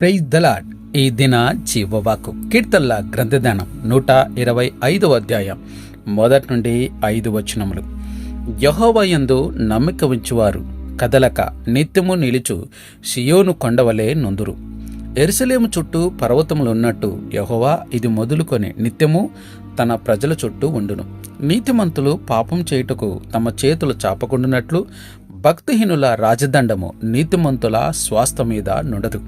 Praise the Lord ఈ దిన జీవవాకు కీర్తనల గ్రంథదానం నూట ఇరవై ఐదవ అధ్యాయం మొదటి నుండి ఐదు వచనములు. యహోవయందు నమ్మిక ఉంచువారు కదలక నిత్యము నిలుచు సియోను కొండవలే నొందురు. ఎరుసలేము చుట్టూ పర్వతములున్నట్టు యహోవా ఇది మొదలుకొని నిత్యము తన ప్రజల చుట్టూ ఉండును. నీతిమంతులు పాపం చేయుటకు తమ చేతులు చాపకుండునట్లు భక్తిహీనుల రాజదండము నీతిమంతుల స్వాస్థ మీద నుండదు.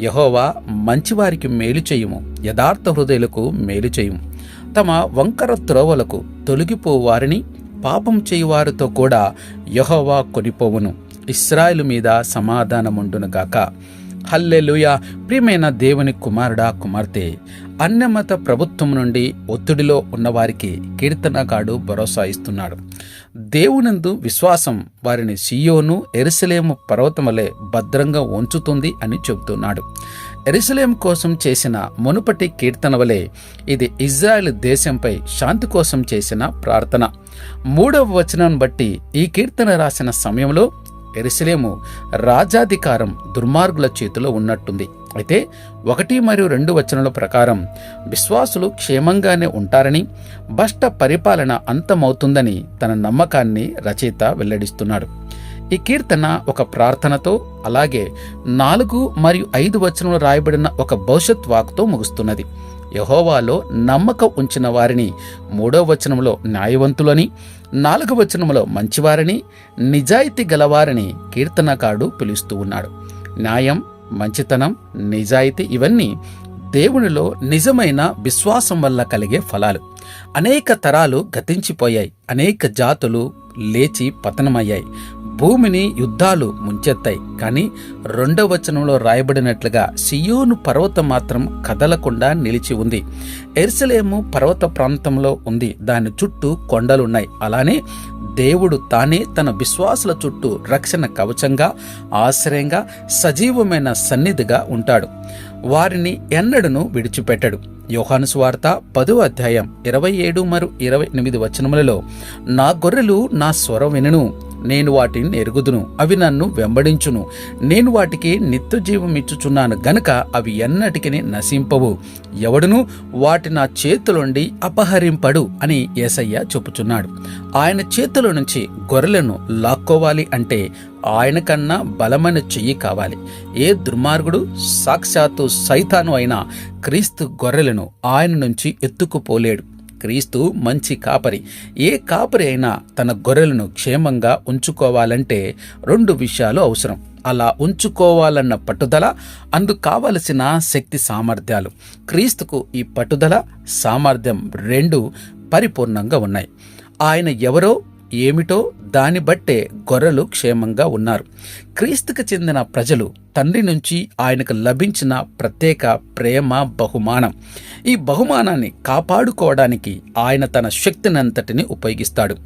యహోవా మంచివారికి మేలు చేయుము యథార్థ హృదయులకు మేలు చేయుము. తమ వంకర త్రోవలకు తొలగిపోవారిని పాపం చేయువారితో కూడా యహోవా కొనిపోవును. ఇస్రాయిల్ మీద సమాధానముండునుగాక హల్లెలుయ. ప్రియమైన దేవుని కుమారుడా కుమార్తె అన్యమత ప్రభుత్వం నుండి ఒత్తిడిలో ఉన్నవారికి కీర్తనగాడు భరోసా ఇస్తున్నాడు. దేవునందు విశ్వాసం వారిని సియోను ఎరుసలేము పర్వతమలే భద్రంగా ఉంచుతుంది అని చెబుతున్నాడు. ఎరుసలేం కోసం చేసిన మునుపటి కీర్తన వలె ఇది ఇజ్రాయెల్ దేశంపై శాంతి కోసం చేసిన ప్రార్థన. మూడవ వచనం బట్టి ఈ కీర్తన రాసిన సమయంలో ఎరుసలేము రాజాధికారం దుర్మార్గుల చేతిలో ఉన్నట్టుంది. అయితే ఒకటి మరియు రెండు వచనాల ప్రకారం విశ్వాసులు క్షేమంగానే ఉంటారని భష్ట పరిపాలన అంతమవుతుందని తన నమ్మకాన్ని రచయిత వెల్లడిస్తున్నాడు. ఈ కీర్తన ఒక ప్రార్థనతో అలాగే నాలుగు మరియు ఐదు వచనంలో రాయబడిన ఒక భవిష్యత్ వాక్తో ముగుస్తున్నది. యహోవాలో నమ్మకం ఉంచిన వారిని మూడో వచనంలో న్యాయవంతులని నాలుగో వచనంలో మంచివారని నిజాయితీ గలవారని కీర్తనకాడు పిలుస్తూ ఉన్నాడు. న్యాయం మంచితనం నిజాయితీ ఇవన్నీ దేవునిలో నిజమైన విశ్వాసం వల్ల కలిగే ఫలాలు. అనేక తరాలు గతించిపోయాయి. అనేక జాతులు లేచి పతనమయ్యాయి. భూమిని యుద్ధాలు ముంచెత్తాయి. కానీ రెండవ వచనంలో రాయబడినట్లుగా సియోను పర్వతం మాత్రం కదలకుండా నిలిచి ఉంది. ఎర్సలేము పర్వత ప్రాంతంలో ఉంది. దాని చుట్టూ కొండలున్నాయి. అలానే దేవుడు తానే తన విశ్వాసుల చుట్టూ రక్షణ కవచంగా ఆశ్రయంగా సజీవమైన సన్నిధిగా ఉంటాడు. వారిని ఎన్నడను విడిచిపెట్టడు. యోహాను స్వార్త పదో అధ్యాయం ఇరవై ఏడు మరియు ఇరవై ఎనిమిది వచనములలో నా గొర్రెలు నా స్వరం వినును నేను వాటిని ఎరుగుదును అవి నన్ను వెంబడించును. నేను వాటికి నిత్య జీవం ఇచ్చుచున్నాను గనుక అవి ఎన్నటికి నశింపవు. ఎవడును వాటి నా చేతులుండి అపహరింపడు అని ఏసయ్య చెప్పుచున్నాడు. ఆయన చేతుల నుంచి గొర్రెలను లాక్కోవాలి అంటే ఆయన కన్నా బలమైన చెయ్యి కావాలి. ఏ దుర్మార్గుడు సాక్షాత్తు సైతాను అయినా క్రీస్తు గొర్రెలను ఆయన నుంచి ఎత్తుకుపోలేడు. క్రీస్తు మంచి కాపరి. ఏ కాపరి అయినా తన గొర్రెలను క్షేమంగా ఉంచుకోవాలంటే రెండు విషయాలు అవసరం. అలా ఉంచుకోవాలన్న పట్టుదల అందుకు కావలసిన శక్తి సామర్థ్యాలు. క్రీస్తుకు ఈ పట్టుదల సామర్థ్యం రెండు పరిపూర్ణంగా ఉన్నాయి. ఆయన ఎవరో ఏమిటో దాన్ని బట్టే గొర్రెలు క్షేమంగా ఉన్నారు. క్రీస్తుకు చెందిన ప్రజలు తండ్రి నుంచి ఆయనకు లభించిన ప్రత్యేక ప్రేమ బహుమానం. ఈ బహుమానాన్ని కాపాడుకోవడానికి ఆయన తన శక్తినంతటిని ఉపయోగిస్తాడు.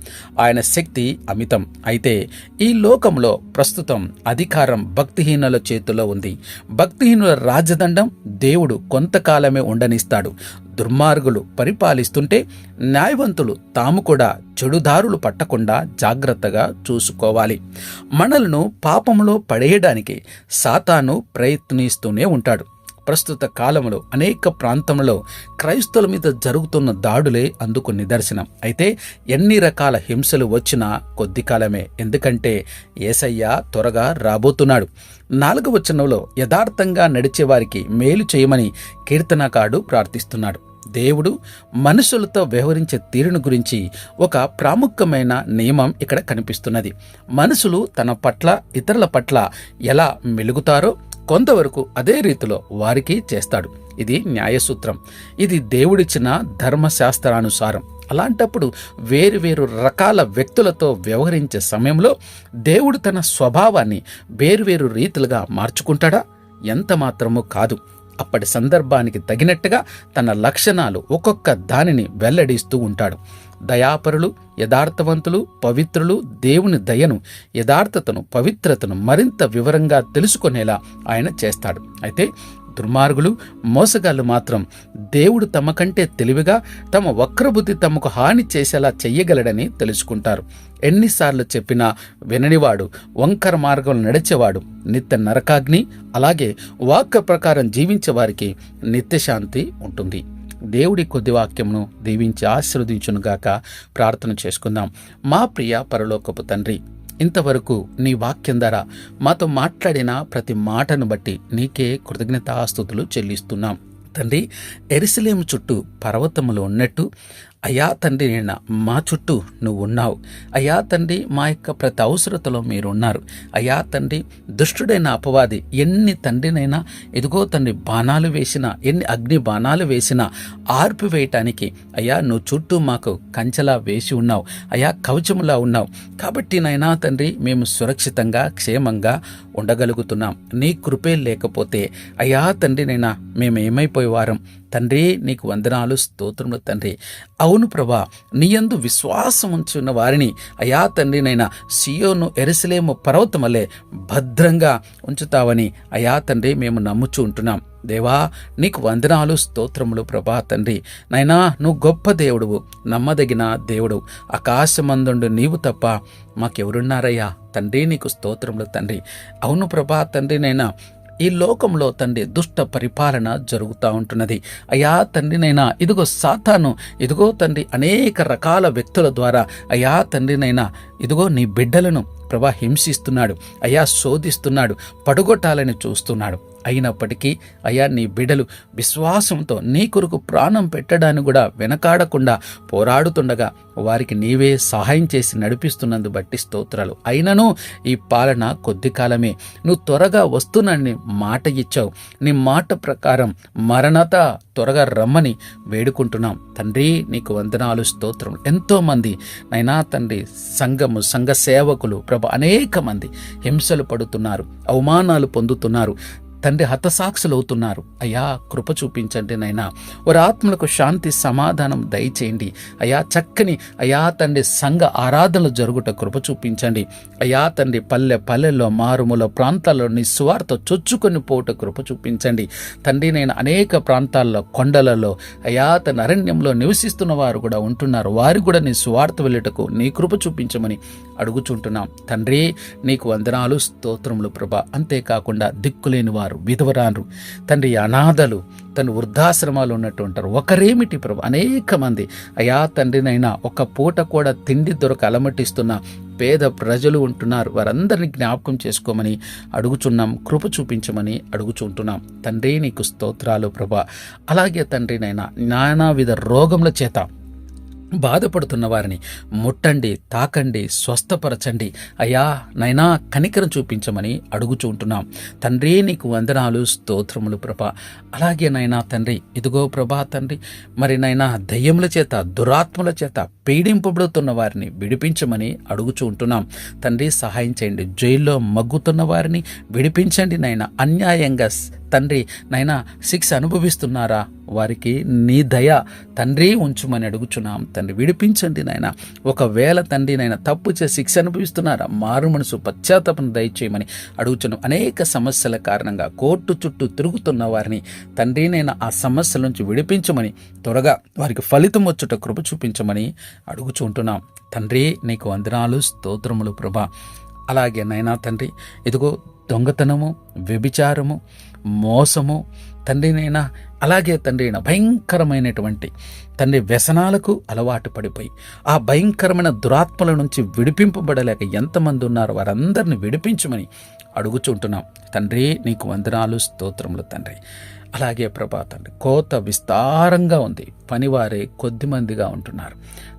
ఆయన శక్తి అమితం. అయితే ఈ లోకంలో ప్రస్తుతం అధికారం భక్తిహీనుల చేతిలో ఉంది. భక్తిహీనుల రాజదండం దేవుడు కొంతకాలమే ఉండనిస్తాడు. దుర్మార్గులు పరిపాలిస్తుంటే న్యాయవంతులు తాము కూడా చెడుదారులు పట్టకుండా జాగ్రత్తగా చూసుకోవాలి. మనలను పాపంలో పడేయడానికి సాతాను ప్రయత్నిస్తూనే ఉంటాడు. ప్రస్తుత కాలంలో అనేక ప్రాంతంలో క్రైస్తవుల మీద జరుగుతున్న దాడులే అందుకు నిదర్శనం. అయితే ఎన్ని రకాల హింసలు వచ్చినా కొద్ది కాలమే. ఎందుకంటే ఏసయ్య త్వరగా రాబోతున్నాడు. నాలుగవ వచనంలో యథార్థంగా నడిచేవారికి మేలు చేయమని కీర్తనకాడు ప్రార్థిస్తున్నాడు. దేవుడు మనుషులతో వ్యవహరించే తీరును గురించి ఒక ప్రాముఖ్యమైన నియమం ఇక్కడ కనిపిస్తున్నది. మనుషులు తన పట్ల ఇతరుల పట్ల ఎలా మెలుగుతారో కొంతవరకు అదే రీతిలో వారికి చేస్తాడు. ఇది న్యాయసూత్రం. ఇది దేవుడిచ్చిన ధర్మశాస్త్రానుసారం. అలాంటప్పుడు వేరు వేరు రకాల వ్యక్తులతో వ్యవహరించే సమయంలో దేవుడు తన స్వభావాన్ని వేరువేరు రీతులుగా మార్చుకుంటాడా? ఎంత మాత్రమూ కాదు. అప్పటి సందర్భానికి తగినట్టుగా తన లక్షణాలు ఒక్కొక్క దానిని వెల్లడిస్తూ ఉంటాడు. దయాపరులు యథార్థవంతులు పవిత్రులు దేవుని దయను యథార్థతను పవిత్రతను మరింత వివరంగా తెలుసుకునేలా ఆయన చేస్తాడు. అయితే దుర్మార్గులు మోసగాళ్ళు మాత్రం దేవుడు తమ కంటే తెలివిగా తమ వక్రబుద్ధి తమకు హాని చేసేలా చెయ్యగలడని తెలుసుకుంటారు. ఎన్నిసార్లు చెప్పినా విననివాడు వంకర మార్గం నడిచేవాడు నిత్య నరకాగ్ని అలాగే వాక్య ప్రకారం జీవించే వారికి నిత్యశాంతి ఉంటుంది. దేవుడి కొద్ది వాక్యమును దీవించి ఆశీర్వదించునుగాక ప్రార్థన చేసుకుందాం. మా ప్రియ పరలోకపు తండ్రి ఇంతవరకు నీ వాక్యం ద్వారా మాతో మాట్లాడిన ప్రతి మాటను బట్టి నీకే కృతజ్ఞతాస్తుతులు చెల్లిస్తున్నాం. తండ్రి ఎరిసలేము చుట్టూ పర్వతములు ఉన్నట్టు అయ్యా తండ్రి నిన్న మా చుట్టూ నువ్వు ఉన్నావు అయ్యా తండ్రి మా యొక్క ప్రతి అవసరతలో మీరు ఉన్నారు అయ్యా తండ్రి దుష్టుడైన అపవాది ఎన్ని తండ్రినైనా ఎదుగో తండ్రి బాణాలు వేసినా ఎన్ని అగ్ని బాణాలు వేసినా ఆర్పివేయటానికి అయ్యా నువ్వు చుట్టూ మాకు కంచెలా వేసి ఉన్నావు. అయ్యా కవచములా ఉన్నావు. కాబట్టి నైనా తండ్రి మేము సురక్షితంగా క్షేమంగా ఉండగలుగుతున్నాం. నీ కృపే లేకపోతే అయ్యా తండ్రినైనా మేము ఏమైపోయేవారం తండ్రి నీకు వందనాలు స్తోత్రములు తండ్రి. అవును ప్రభా నీయందు విశ్వాసం ఉంచున్న వారిని అయా తండ్రి నైనా సియోను ఎరసలేము పర్వతమలే భద్రంగా ఉంచుతావని అయా తండ్రి మేము నమ్ముచూ ఉంటున్నాం. దేవా నీకు వందనాలు స్తోత్రములు ప్రభా తండ్రి. నైనా నువ్వు గొప్ప దేవుడువు నమ్మదగిన దేవుడు. ఆకాశమందుండు నీవు తప్ప మాకెవరున్నారయ్యా? తండ్రి నీకు స్తోత్రములు తండ్రి. అవును ప్రభా తండ్రి నైనా ఈ లోకంలో తండ్రి దుష్ట పరిపాలన జరుగుతూ ఉంటున్నది. అయా తండ్రినైనా ఇదిగో సాతాను ఇదిగో తండ్రి అనేక రకాల వ్యక్తుల ద్వారా అయా తండ్రినైనా ఇదిగో నీ బిడ్డలను ప్రభా హింసిస్తున్నాడు. అయా శోధిస్తున్నాడు. పడగొట్టాలని చూస్తున్నాడు. అయినప్పటికీ అయా నీ బిడలు విశ్వాసంతో నీ కొరకు ప్రాణం పెట్టడానికి కూడా వెనకాడకుండా పోరాడుతుండగా వారికి నీవే సహాయం చేసి నడిపిస్తున్నందు బట్టి స్తోత్రాలు. అయినను ఈ పాలన కొద్ది కాలమే. నువ్వు త్వరగా వస్తున్నని మాట ఇచ్చావు. నీ మాట ప్రకారం మరణత త్వరగా రమ్మని వేడుకుంటున్నాం. తండ్రి నీకు వందనాలు స్తోత్రం ఎంతోమంది నైనా తండ్రి సంఘము సంఘ సేవకులు ప్రభ అనేక మంది హింసలు పడుతున్నారు అవమానాలు పొందుతున్నారు. తండ్రి హతసాక్షులు అవుతున్నారు అయ్యా కృప చూపించండి నైనా వారి ఆత్మలకు శాంతి సమాధానం దయచేయండి. అయ్యా చక్కని అయా తండ్రి సంఘ ఆరాధనలు జరుగుట కృప చూపించండి. అయా తండ్రి పల్లె పల్లెల్లో మారుమూల ప్రాంతాల్లో నీ స్వార్థ చొచ్చుకొని పోట కృప చూపించండి. తండ్రి నేను అనేక ప్రాంతాల్లో కొండలలో అయా తన అరణ్యంలో నివసిస్తున్న వారు కూడా ఉంటున్నారు. వారు కూడా నీ స్వార్థ వెళ్ళటకు నీ కృప చూపించమని అడుగుచుంటున్నాం. తండ్రి నీకు వందనాలు స్తోత్రములు ప్రభ. అంతేకాకుండా దిక్కులేని వారు విధవరాన్రు తండ్రి అనాథలు తన వృద్ధాశ్రమాలు ఉన్నట్టు ఉంటారు. ఒకరేమిటి ప్రభు? అనేక మంది. అయా తండ్రినైనా ఒక పూట కూడా తిండి దొరక అలమటిస్తున్న పేద ప్రజలు ఉంటున్నారు. వారందరిని జ్ఞాపకం చేసుకోమని అడుగుచున్నాం కృప చూపించమని అడుగుచుంటున్నాం తండ్రి నీకు స్తోత్రాలు ప్రభా. అలాగే తండ్రినైనా నానావిధ రోగముల చేత బాధపడుతున్న వారిని ముట్టండి తాకండి స్వస్థపరచండి. అయ్యా నైనా కనికరం చూపించమని అడుగుచూ ఉంటున్నాం. తండ్రి నీకు వందనాలు స్తోత్రములు ప్రభా. అలాగే నైనా తండ్రి ఇదిగో ప్రభా తండ్రి మరి నైనా దయ్యముల చేత దురాత్మల చేత పీడింపబడుతున్న వారిని విడిపించమని అడుగుచూ ఉంటున్నాం. తండ్రి సహాయం చేయండి. జైల్లో మగ్గుతున్న వారిని విడిపించండి నైనా. అన్యాయంగా తండ్రి నైనా శిక్ష అనుభవిస్తున్నారా? వారికి నీ దయ తండ్రి ఉంచుమని అడుగుచున్నాం. తండ్రి విడిపించండి నాయన. ఒకవేళ తండ్రి నాయన తప్పు చేసి శిక్ష అనుభవిస్తున్నారా? మారు మనసు పశ్చాత్తాపం దయచేయమని అడుగుచున్నాం. అనేక సమస్యల కారణంగా కోర్టు చుట్టూ తిరుగుతున్న వారిని తండ్రి నేను ఆ సమస్యల నుంచి విడిపించమని త్వరగా వారికి ఫలితం వచ్చుట కృప చూపించమని అడుగుచుంటున్నాం తండ్రి నీకు వందనాలు స్తోత్రములు ప్రభా. అలాగే నైనా తండ్రి ఇదిగో దొంగతనము వ్యభిచారము మోసము తండ్రినైనా అలాగే తండ్రి భయంకరమైనటువంటి తండ్రి వ్యసనాలకు అలవాటు పడిపోయి ఆ భయంకరమైన దురాత్మల నుంచి విడిపింపబడలేక ఎంతమంది ఉన్నారో వారందరిని విడిపించమని అడుగుచుంటున్నాం. తండ్రి నీకు వందనాలు స్తోత్రములు తండ్రి. అలాగే ప్రభా తండ్రి కోత విస్తారంగా ఉంది. పనివారే కొద్ది మందిగా ఉంటున్నారు.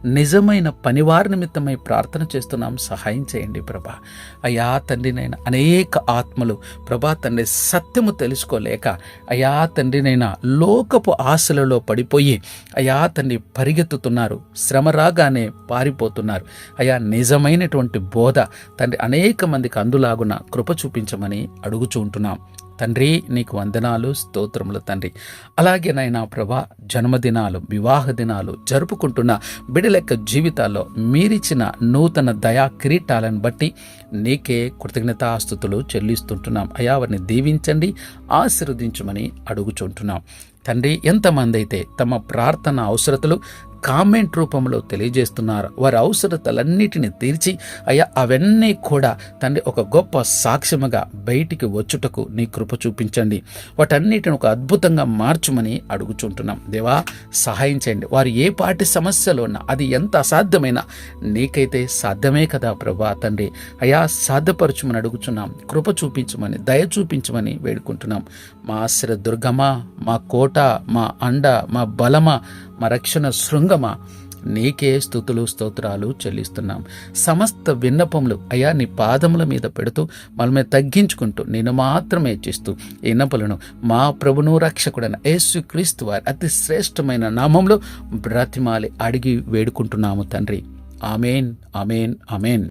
నిజమైన పనివారి నిమిత్తమై ప్రార్థన చేస్తున్నాం. సహాయం చేయండి ప్రభా. అయా తండ్రినైనా అనేక ఆత్మలు ప్రభా తండ్రి సత్యము తెలుసుకోలేక అయా తండ్రినైనా లోకపు ఆశలలో పడిపోయి అయా తండ్రి పరిగెత్తుతున్నారు. శ్రమ రాగానే పారిపోతున్నారు. అయా నిజమైనటువంటి బోధ తండ్రి అనేక మందికి అందులాగున కృప చూపించమని అడుగుచూ ఉంటున్నాం. తండ్రి నీకు వందనాలు స్తోత్రములు తండ్రి. అలాగే నాయనా ప్రభా జన్మదినాలు వివాహ దినాలు జరుపుకుంటున్న బిడలెక్క జీవితాల్లో మీరిచ్చిన నూతన దయా కిరీటాలను బట్టి నీకే కృతజ్ఞతాస్థుతులు చెల్లిస్తుంటున్నాం. అయా వారిని దీవించండి ఆశీర్వదించమని అడుగుచుంటున్నాం. తండ్రి ఎంతమంది అయితే తమ ప్రార్థన అవసరతలు కామెంట్ రూపంలో తెలియజేస్తున్నారు. వారి అవసరతలన్నిటిని తీర్చి అయ్యా అవన్నీ కూడా తండ్రి ఒక గొప్ప సాక్ష్యముగా బయటికి వచ్చుటకు నీ కృప చూపించండి. వాటన్నిటిని ఒక అద్భుతంగా మార్చుమని అడుగుచుంటున్నాం. దేవా సహాయం చేయండి. వారు ఏ పాటి సమస్యలు ఉన్నా అది ఎంత అసాధ్యమైనా నీకైతే సాధ్యమే కదా ప్రభా తండ్రి. అయా సాధ్యపరచుమని అడుగుచున్నాం. కృప చూపించమని దయ చూపించమని వేడుకుంటున్నాం. మా ఆశ్ర దుర్గమా మా కోట మా అండ మా బలమా మా రక్షణ శృంగమా. నీకే స్థుతులు స్తోత్రాలు చెల్లిస్తున్నాం. సమస్త విన్నపములు అయా నీ పాదముల మీద పెడుతూ మనమే తగ్గించుకుంటూ నేను మాత్రమే చేస్తూ ఈ విన్నపలను మా ప్రభును రక్షకుడైన యేసు క్రీస్తు వారి అతి శ్రేష్టమైన నామంలో బ్రతిమాలి అడిగి వేడుకుంటున్నాము తండ్రి. Amen amen amen.